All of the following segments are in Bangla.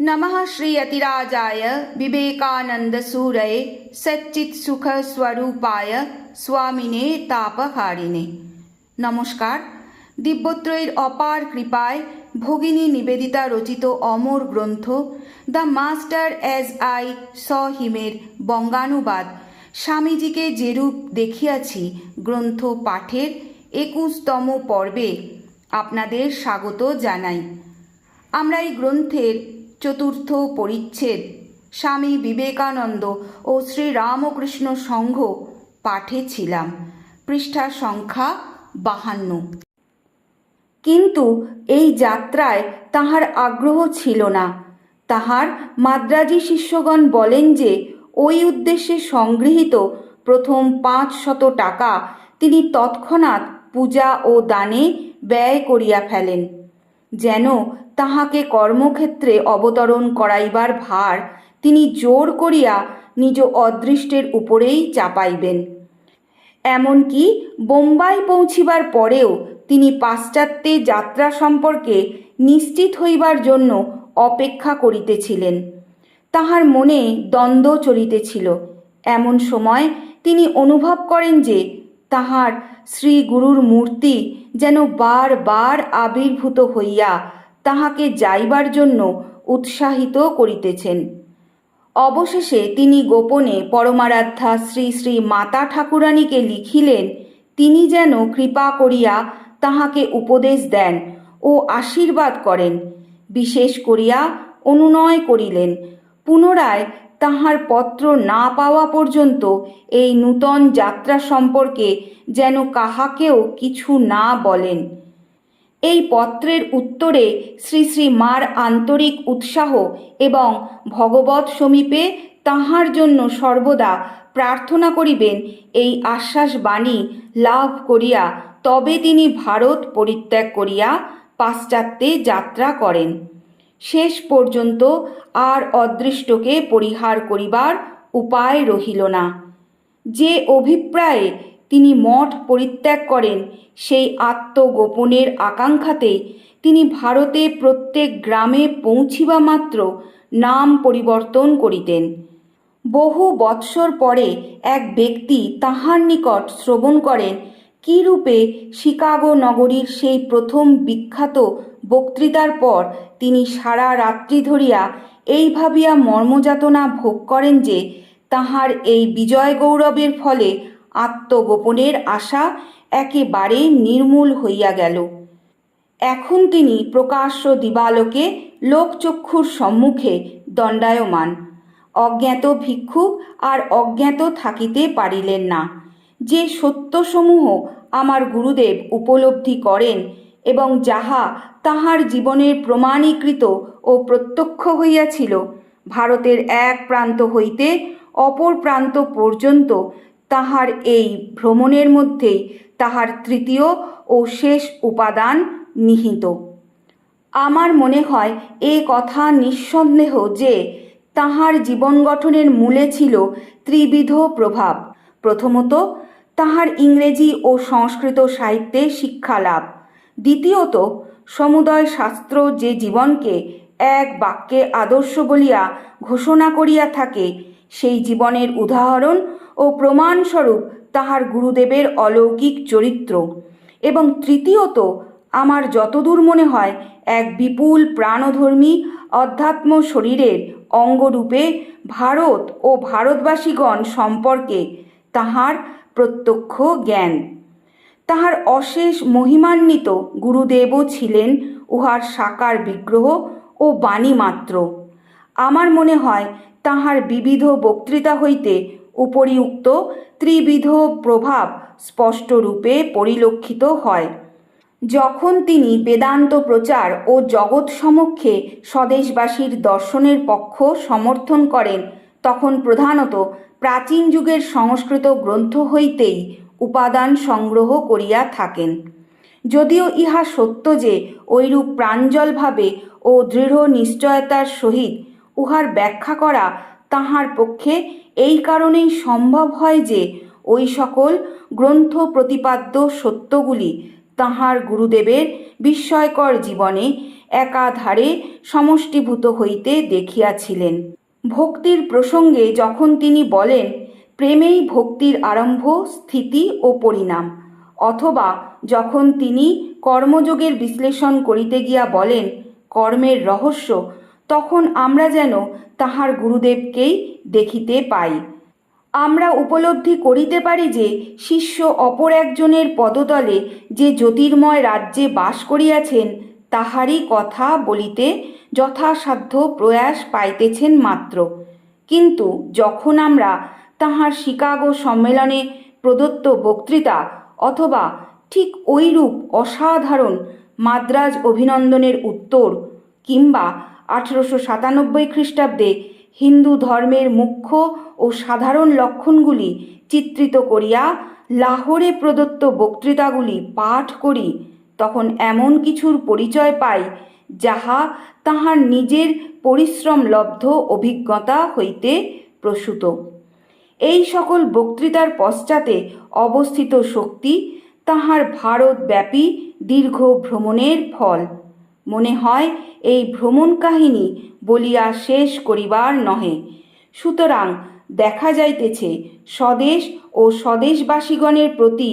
नमः श्रीयतिराजाय विवेकानन्दसूरये সচ্চিৎসুখস্বরূপায় স্বামিনে তাপহারিণে নমস্কার দিব্যত্রয়ের অপার কৃপায় ভগিনী নিবেদিতা রচিত অমর গ্রন্থ the master as I saw হিমের বঙ্গানুবাদ স্বামীজিকে যেরূপ দেখিয়াছি গ্রন্থ পাঠের একুশতম পর্বে আপনাদের স্বাগত জানাই আমরা এই গ্রন্থের চতুর্থ পরিচ্ছেদ। স্বামী বিবেকানন্দ ও শ্রী রামকৃষ্ণ সংঘ পাঠে ছিলাম। পৃষ্ঠা সংখ্যা বাহান্ন। কিন্তু এই যাত্রায় তাহার আগ্রহ ছিল না। তাহার মাদ্রাজি শিষ্যগণ বলেন যে, ওই উদ্দেশ্যে সংগৃহীত প্রথম পাঁচ শত টাকা তিনি তৎক্ষণাৎ পূজা ও দানে ব্যয় করিয়া ফেলেন। যেন তাহাকে কর্মক্ষেত্রে অবতরণ করাইবার ভার তিনি জোর করিয়া নিজ অদৃষ্টের উপরেই চাপাইবেন। এমনকি বোম্বাই পৌঁছিবার পরেও তিনি পাশ্চাত্যে যাত্রা সম্পর্কে নিশ্চিত হইবার জন্য অপেক্ষা করিতেছিলেন। তাহার মনে দ্বন্দ্ব চলিতেছিল। এমন সময় তিনি অনুভব করেন যে তাহার শ্রীগুরুর মূর্তি যেন বার বার আবির্ভূত হইয়া তাহাকে যাইবার জন্য উৎসাহিত করিতেছেন। অবশেষে তিনি গোপনে পরমারাধ্যা শ্রী শ্রী মাতা ঠাকুরানীকে লিখিলেন, তিনি যেন কৃপা করিয়া তাহাকে উপদেশ দেন ও আশীর্বাদ করেন। বিশেষ করিয়া অনুনয় করিলেন। পুনরায় তাহার পত্র না পাওয়া পর্যন্ত এই নূতন যাত্রা সম্পর্কে যেন কাহাকেও কিছু না বলেন। এই পত্রের উত্তরে শ্রী শ্রী মার আন্তরিক উৎসাহ এবং ভগবত সমীপে তাহার জন্য সর্বদা প্রার্থনা করিবেন এই আশ্বাস বাণী লাভ করিয়া তবে তিনি ভারত পরিত্যাগ করিয়া পাশ্চাত্যে যাত্রা করেন। শেষ পর্যন্ত আর অদৃষ্টকে পরিহার করিবার উপায় রহিল না। যে অভিপ্রায়ে তিনি মঠ পরিত্যাগ করেন। সেই আত্মগোপনের আকাঙ্ক্ষাতেই তিনি ভারতে প্রত্যেক গ্রামে পৌঁছিবা মাত্র নাম পরিবর্তন করিতেন। বহু বৎসর পরে এক ব্যক্তি তাহার নিকট শ্রবণ করেন, কী রূপে শিকাগো নগরীর সেই প্রথম বিখ্যাত বক্তৃতার পর তিনি সারা রাত্রি ধরিয়া এই ভাবিয়া মর্মযাতনা ভোগ করেন যে তাহার এই বিজয় গৌরবের ফলে আত্মগোপনের আশা একেবারে নির্মূল হইয়া গেল। এখন তিনি প্রকাশ্য দিবালোকে লোকচক্ষুর সম্মুখে দণ্ডায়মান। অজ্ঞাত ভিক্ষুক আর অজ্ঞাত থাকিতে পারিলেন না। যে সত্যসমূহ আমার গুরুদেব উপলব্ধি করেন এবং যাহা তাহার জীবনের প্রমাণীকৃত ও প্রত্যক্ষ হইয়াছিল, ভারতের এক প্রান্ত হইতে অপর প্রান্ত পর্যন্ত তাহার এই ভ্রমণের মধ্যেই তাহার তৃতীয় ও শেষ উপাদান নিহিত। আমার মনে হয় এ কথা নিঃসন্দেহ যে তাহার জীবন গঠনের মূলে ছিল ত্রিবিধ প্রভাব। প্রথমত, তাহার ইংরেজি ও সংস্কৃত সাহিত্যে শিক্ষালাভ। দ্বিতীয়ত, সমুদয় শাস্ত্র যে জীবনকে এক বাক্যে আদর্শ বলিয়া ঘোষণা করিয়া থাকে, সেই জীবনের উদাহরণ ও প্রমাণস্বরূপ তাহার গুরুদেবের অলৌকিক চরিত্র। এবং তৃতীয়ত, আমার যতদূর মনে হয়, এক বিপুল প্রাণধর্মী অধ্যাত্ম শরীরের অঙ্গরূপে ভারত ও ভারতবাসীগণ সম্পর্কে তাহার প্রত্যক্ষ জ্ঞান। তাহার অশেষ মহিমান্বিত গুরুদেবও ছিলেন উহার সাকার বিগ্রহ ও বাণী মাত্র আমার মনে হয়, তাহার বিবিধ বক্তৃতা হইতে উপরিউক্ত ত্রিবিধ প্রভাব স্পষ্টরূপে পরিলক্ষিত হয়। যখন তিনি বেদান্ত প্রচার ও জগৎ সমক্ষে স্বদেশবাসীর দর্শনের পক্ষ সমর্থন করেন, তখন প্রধানত প্রাচীন যুগের সংস্কৃত গ্রন্থ হইতেই উপাদান সংগ্রহ করিয়া থাকেন। যদিও ইহা সত্য যে, ঐরূপ প্রাঞ্জলভাবে ও দৃঢ় নিশ্চয়তার সহিত উহার ব্যাখ্যা করা তাহার পক্ষে এই কারণেই সম্ভব হয় যে ওই সকল গ্রন্থ প্রতিপাদ্য সত্যগুলি তাহার গুরুদেবের বিস্ময়কর জীবনে একাধারে সমষ্টিভূত হইতে দেখিয়াছিলেন। ভক্তির প্রসঙ্গে যখন তিনি বলেন, প্রেমেই ভক্তির আরম্ভ, স্থিতি ও পরিণাম। অথবা যখন তিনি কর্মযোগের বিশ্লেষণ করিতে গিয়া বলেন, কর্মের রহস্য তখন আমরা যেন তাহার গুরুদেবকেই দেখিতে পাই। আমরা উপলব্ধি করিতে পারি যে, শিষ্য অপর একজনের পদতলে যে জ্যোতির্ময় রাজ্যে বাস করিয়াছেন, তাহারই কথা বলিতে যথাসাধ্য প্রয়াস পাইতেছেন মাত্র। কিন্তু যখন আমরা তাহার শিকাগো সম্মেলনে প্রদত্ত বক্তৃতা অথবা ঠিক ঐরূপ অসাধারণ মাদ্রাজ অভিনন্দনের উত্তর কিংবা আঠেরোশো সাতানব্বই খ্রিস্টাব্দে হিন্দু ধর্মের মুখ্য ও সাধারণ লক্ষণগুলি চিত্রিত করিয়া লাহোরে প্রদত্ত বক্তৃতাগুলি পাঠ করি, তখন এমন কিছুর পরিচয় পাই যাহা তাহার নিজের পরিশ্রম লব্ধ অভিজ্ঞতা হইতে প্রসূত। এই সকল বক্তৃতার পশ্চাতে অবস্থিত শক্তি তাহার ভারতব্যাপী দীর্ঘ ভ্রমণের ফল। মনে হয় এই ভ্রমণ কাহিনী বলিয়া শেষ করিবার নহে। সুতরাং দেখা যাইতেছে, স্বদেশ ও স্বদেশবাসীগণের প্রতি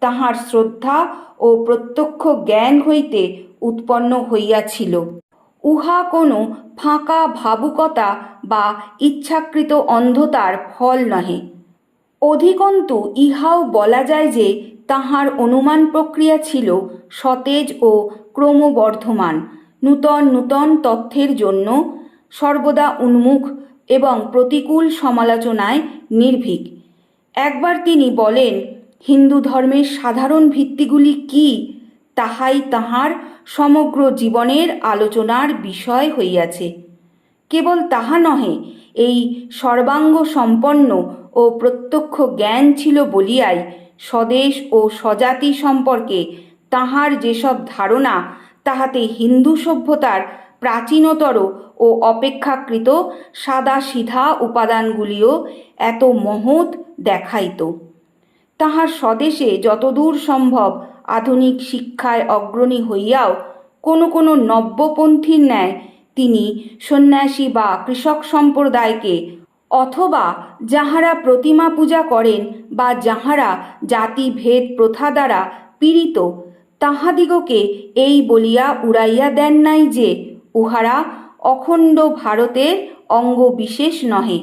তাহার শ্রদ্ধা ও প্রত্যক্ষ জ্ঞান হইতে উৎপন্ন হইয়াছিল। উহা কোনো ফাঁকা ভাবুকতা বা ইচ্ছাকৃত অন্ধতার ফল নহে। অধিকন্তু ইহাও বলা যায় যে তাহার অনুমান প্রক্রিয়া ছিল সতেজ ও ক্রমবর্ধমান, নূতন নূতন তথ্যের জন্য সর্বদা উন্মুখ এবং প্রতিকূল সমালোচনায় নির্ভীক। একবার তিনি বলেন, হিন্দু ধর্মের সাধারণ ভিত্তিগুলি কি? তাহাই তাহার সমগ্র জীবনের আলোচনার বিষয় হইয়াছে। কেবল তাহা নহে, এই সর্বাঙ্গ সম্পন্ন ও প্রত্যক্ষ জ্ঞান ছিল বলিয়াই স্বদেশ ও স্বজাতি সম্পর্কে তাহার যেসব ধারণা, তাহাতে হিন্দু সভ্যতার প্রাচীনতর ও অপেক্ষাকৃত সাদা সিধা উপাদানগুলিও এত মহৎ দেখাইত। তাহার স্বদেশে যতদূর সম্ভব আধুনিক শিক্ষায় অগ্রণী হইয়াও কোনো কোনো নব্যপন্থীর ন্যায় তিনি সন্ন্যাসী বা কৃষক সম্প্রদায়কে অথবা যাহারা প্রতিমা পূজা করেন বা যাহারা জাতিভেদ প্রথা দ্বারা পীড়িত তাহাদিগকে এই বলিয়া উড়াইয়া দেন নাই যে, উহারা অখণ্ড ভারতের অঙ্গ বিশেষ নহে।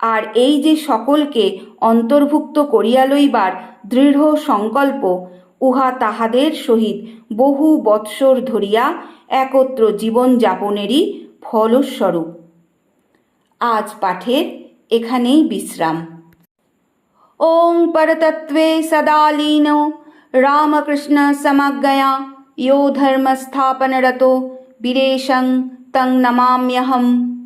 আর এই যে সকলকে অন্তর্ভুক্ত করিয়া লইবার দৃঢ় সংকল্প, উহা তাহাদের সহিত বহু বৎসর ধরিয়া একত্র জীবন যাপনেরই ফলস্বরূপ। আজ পাঠের এখানেই বিশ্রাম। ওং পরতত্ত্বে সদা रामकृष्ण समग्गया यो धर्मस्थापनरतो वीरेशं तं नमाम्यहम्।